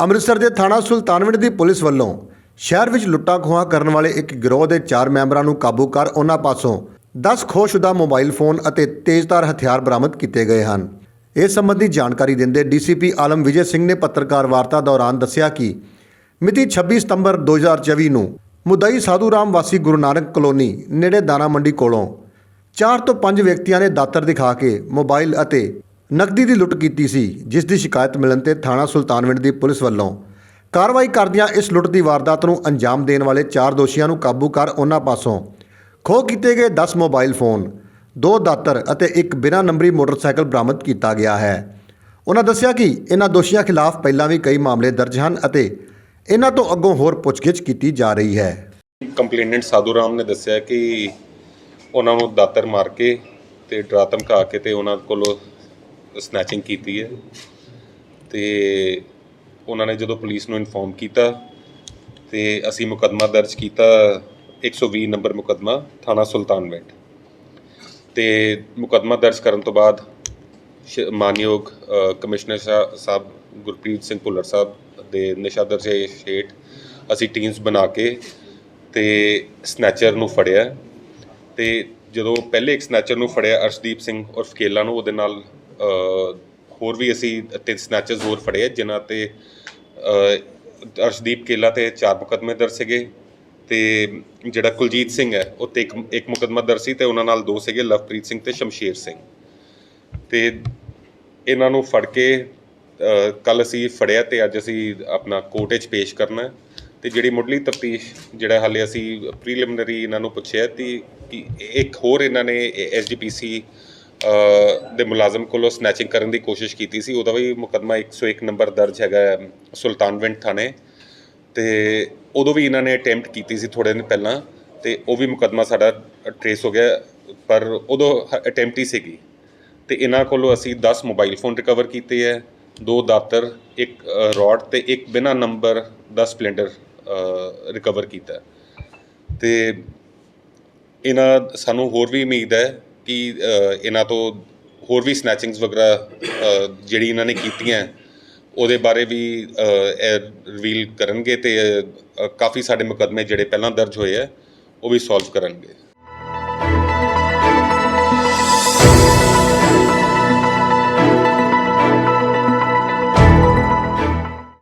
ਅੰਮ੍ਰਿਤਸਰ ਦੇ ਥਾਣਾ ਸੁਲਤਾਨਵਿੰਡ ਦੀ ਪੁਲਿਸ ਵੱਲੋਂ ਸ਼ਹਿਰ ਵਿੱਚ ਲੁੱਟਾਂ ਖੋਹਾਂ ਕਰਨ ਵਾਲੇ ਇੱਕ ਗਿਰੋਹ ਦੇ 4 ਮੈਂਬਰਾਂ ਨੂੰ ਕਾਬੂ ਕਰ ਉਹਨਾਂ ਪਾਸੋਂ 10 ਖੋਹਸ਼ੁਦਾ ਮੋਬਾਈਲ ਫੋਨ ਅਤੇ ਤੇਜ਼ਧਾਰ ਹਥਿਆਰ ਬਰਾਮਦ ਕੀਤੇ ਗਏ ਹਨ। ਇਸ ਸੰਬੰਧੀ ਜਾਣਕਾਰੀ ਦਿੰਦੇ ਡੀਸੀਪੀ ਆਲਮ ਵਿਜੇ ਸਿੰਘ ਨੇ ਪੱਤਰਕਾਰ ਵਾਰਤਾ ਦੌਰਾਨ ਦੱਸਿਆ ਕਿ ਮਿਤੀ 26 ਸਤੰਬਰ 2024 ਨੂੰ ਮੁਦਈ ਸਾਧੂ ਰਾਮ ਵਾਸੀ ਗੁਰੂ ਨਾਨਕ ਕਲੋਨੀ ਨੇੜੇ ਦਾਣਾ ਮੰਡੀ ਕੋਲੋਂ ਚਾਰ ਤੋਂ ਪੰਜ ਵਿਅਕਤੀਆਂ ਨੇ ਦਾਤਰ ਦਿਖਾ ਕੇ ਮੋਬਾਈਲ ਅਤੇ ਨਕਦੀ ਦੀ ਲੁੱਟ ਕੀਤੀ ਸੀ, ਜਿਸ ਦੀ ਸ਼ਿਕਾਇਤ ਮਿਲਣ ਤੇ ਥਾਣਾ ਸੁਲਤਾਨਵਿੰਡ ਦੀ ਪੁਲਿਸ ਵੱਲੋਂ ਕਾਰਵਾਈ ਕਰਦਿਆਂ ਇਸ ਲੁੱਟ ਦੀ ਵਾਰਦਾਤ ਨੂੰ ਅੰਜਾਮ ਦੇਣ ਵਾਲੇ ਚਾਰ ਦੋਸ਼ੀਆਂ ਨੂੰ ਕਾਬੂ ਕਰ ਉਹਨਾਂ ਪਾਸੋਂ ਖੋਹ ਕੀਤੇ ਗਏ 10 ਮੋਬਾਈਲ ਫੋਨ, ਦੋ ਦਾਤਰ ਅਤੇ ਇੱਕ ਬਿਨਾਂ ਨੰਬਰੀ ਮੋਟਰਸਾਈਕਲ ਬਰਾਮਦ ਕੀਤਾ ਗਿਆ ਹੈ। ਉਹਨਾਂ ਦੱਸਿਆ ਕਿ ਇਹਨਾਂ ਦੋਸ਼ੀਆਂ ਖਿਲਾਫ ਪਹਿਲਾਂ ਵੀ ਕਈ ਮਾਮਲੇ ਦਰਜ ਹਨ ਅਤੇ ਇਹਨਾਂ ਤੋਂ ਅੱਗੋਂ ਹੋਰ ਪੁੱਛਗਿੱਛ ਕੀਤੀ ਜਾ ਰਹੀ ਹੈ। ਕੰਪਲੇਨੈਂਟ ਸਾਧੂ ਰਾਮ ਨੇ ਦੱਸਿਆ ਕਿ ਉਹਨਾਂ ਨੂੰ ਦਾਤਰ ਮਾਰ ਕੇ ਤੇ ਡਰਾ ਧਮਕਾ ਕੇ ਤੇ ਉਹਨਾਂ ਕੋਲੋਂ ਸਨੈਚਿੰਗ ਕੀਤੀ ਹੈ। ਤੇ ਉਹਨਾਂ ਨੇ ਜਦੋਂ ਪੁਲਿਸ ਨੂੰ ਇਨਫੋਰਮ ਕੀਤਾ ਤੇ ਅਸੀਂ ਮੁਕੱਦਮਾ ਦਰਜ ਕੀਤਾ 120 ਨੰਬਰ ਮੁਕੱਦਮਾ, ਥਾਣਾ ਸੁਲਤਾਨਵਿੰਡ ਤੇ ਮੁਕੱਦਮਾ ਦਰਜ ਕਰਨ ਤੋਂ ਬਾਅਦ ਸ਼- ਮਾਨਯੋਗ ਕਮਿਸ਼ਨਰ ਸ਼ਾ- ਸਾਹਿਬ ਗੁਰਪ੍ਰੀਤ ਸਿੰਘ ਭੁੱਲਰ ਸਾਹਿਬ ਦੇ ਨਿਸ਼ਾਦਰ ਸ਼ੇ ਹੇਠ ਅਸੀਂ ਟੀਮਸ ਬਣਾ ਕੇ ਤੇ ਸਨੈਚਰ ਨੂੰ ਫੜਿਆ। ਤੇ ਜਦੋਂ ਪਹਿਲੇ ਇੱਕ ਸਨੈਚਰ ਨੂੰ ਫੜਿਆ ਅਰਸ਼ਦੀਪ ਸਿੰਘ ਔਰ ਕੇਲਾ ਨੂੰ, ਉਹਦੇ ਨਾਲ ਹੋਰ ਵੀ ਅਸੀਂ ਤਿੰਨ ਸਨੈਚਰਸ ਹੋਰ ਫੜੇ ਜਿਨ੍ਹਾਂ ਤੇ ਅਰਸ਼ਦੀਪ ਕੇਲਾ ਤੇ ਚਾਰ ਮੁਕੱਦਮੇ ਦਰਜ ਸੀਗੇ ਤੇ ਜਿਹੜਾ ਕੁਲਜੀਤ ਸਿੰਘ ਹੈ, ਉਹ ਤੇ ਇੱਕ ਇੱਕ ਮੁਕੱਦਮਾ ਦਰਜ ਸੀ ਤੇ ਉਹਨਾਂ ਨਾਲ ਦੋ ਸੀਗੇ, ਲਵਪ੍ਰੀਤ ਸਿੰਘ ਤੇ ਸ਼ਮਸ਼ੀਰ ਸਿੰਘ। ਤੇ ਇਹਨਾਂ ਨੂੰ ਫੜ ਕੇ ਕੱਲ ਅਸੀਂ ਫੜਿਆ ਤੇ ਅੱਜ ਅਸੀਂ ਆਪਣਾ ਕੋਰਟ ਵਿੱਚ ਪੇਸ਼ ਕਰਨਾ ਹੈ। ਤੇ ਜਿਹੜੀ ਮੁੱਢਲੀ ਤਫਤੀਸ਼ ਜਿਹੜਾ ਹਾਲੇ ਅਸੀਂ ਪ੍ਰੀਲਿਮਿਨਰੀ ਇਹਨਾਂ ਨੂੰ ਪੁੱਛਿਆ ਤੇ ਕਿ ਇੱਕ ਹੋਰ ਇਹਨਾਂ ਨੇ ਐਸਜੀਪੀਸੀ ਦੇ ਮੁਲਾਜ਼ਮ ਕੋਲੋਂ ਸਨੈਚਿੰਗ ਕਰਨ ਦੀ ਕੋਸ਼ਿਸ਼ ਕੀਤੀ ਸੀ। ਉਹਦਾ ਵੀ ਮੁਕੱਦਮਾ 101 ਨੰਬਰ ਦਰਜ ਹੈਗਾ ਹੈ, ਸੁਲਤਾਨਵਿੰਡ ਥਾਣੇ। ਤੇ ਉਦੋਂ ਵੀ ਇਹਨਾਂ ਨੇ ਅਟੈਂਪਟ ਕੀਤੀ ਸੀ ਥੋੜੇ ਦਿਨ ਪਹਿਲਾਂ। ਤੇ ਉਹ ਵੀ ਮੁਕੱਦਮਾ ਸਾਡਾ ਟਰੇਸ ਹੋ ਗਿਆ, ਪਰ ਉਦੋਂ ਅਟੈਂਪਟ ਹੀ ਸੀਗੀ। ਤੇ ਇਹਨਾਂ ਕੋਲੋਂ ਅਸੀਂ 10 ਮੋਬਾਈਲ ਫੋਨ ਰਿਕਵਰ ਕੀਤੇ ਹੈ, ਦੋ ਦਾਤਰ, ਇੱਕ ਰੋਡ ਤੇ ਇੱਕ ਬਿਨਾ ਨੰਬਰ ਦਾ ਸਪਲੈਂਡਰ ਰਿਕਵਰ ਕੀਤਾ ਹੈ। ਤੇ ਇਹਨਾਂ, ਸਾਨੂੰ ਹੋਰ ਵੀ ਉਮੀਦ ਹੈ ਕਿ ਇਹਨਾਂ ਤੋਂ ਹੋਰ ਵੀ ਸਨੈਚਿੰਗਸ ਵਗੈਰਾ ਜਿਹੜੀ ਇਹਨਾਂ ਨੇ ਕੀਤੀਆਂ, ਉਹਦੇ ਬਾਰੇ ਵੀ ਰਿਵੀਲ ਕਰਨਗੇ ਤੇ ਕਾਫੀ ਸਾਡੇ ਮੁਕੱਦਮੇ ਜਿਹੜੇ ਪਹਿਲਾਂ ਦਰਜ ਹੋਏ ਆ, ਉਹ ਵੀ ਸੋਲਵ ਕਰਨਗੇ।